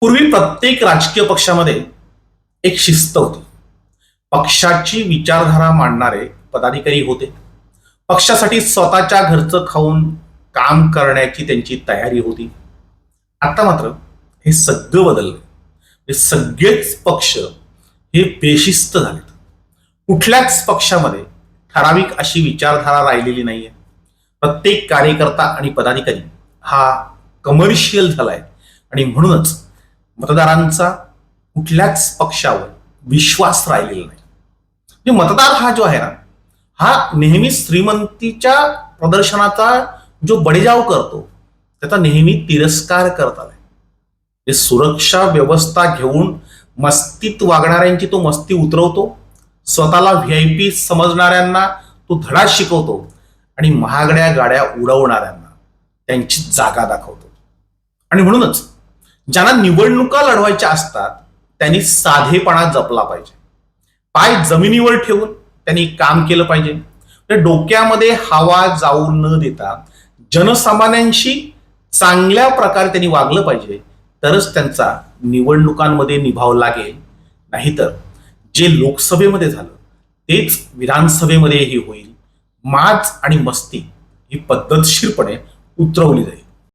पूर्वी प्रत्येक राजकीय पक्षामध्ये एक शिस्त होती. पक्षाची विचारधारा मांडणारे पदाधिकारी होते. पक्षासाठी स्वतःच्या घरचं खाऊन काम करण्याची त्यांची तयारी होती. आता मात्र हे सगळं बदललं हे सगळेच पक्ष हे बेशिस्त झालेत. कुठल्याच पक्षामध्ये ठराविक अशी विचारधारा राहिलेली नाहीये. प्रत्येक कार्यकर्ता आणि पदाधिकारी हा कमर्शियल झालाय. आणि म्हणूनच मतदारांचा कुठल्याच पक्षावर विश्वास राहिलेला नाही. म्हणजे मतदार हा जो आहे ना हा नेहमी श्रीमंतीच्या प्रदर्शनाचा जो बडेजाव करतो त्याचा नेहमी तिरस्कार करत आलाय म्हणजे सुरक्षा व्यवस्था घेऊन मस्तीत वागणाऱ्यांची तो मस्ती उतरवतो स्वतःला व्ही आय पी समजणाऱ्यांना तो धडा शिकवतो आणि महागड्या गाड्या उडवणाऱ्यांना त्यांची जागा दाखवतो. आणि म्हणूनच ज्यांना निवडणुका लढवायच्या असतात त्यांनी साधेपणा जपला पाहिजे. पाय जमिनीवर ठेवून त्यांनी काम केलं पाहिजे. म्हणजे डोक्यामध्ये हवा जाऊ न देता जनसामान्यांशी चांगल्या प्रकारे त्यांनी वागलं पाहिजे तरच त्यांचा निवडणुकांमध्ये निभाव लागेल. नाहीतर जे लोकसभेमध्ये झालं तेच विधानसभेमध्येही होईल. माज आणि मस्ती ही पद्धतशीरपणे उतरवली जाईल.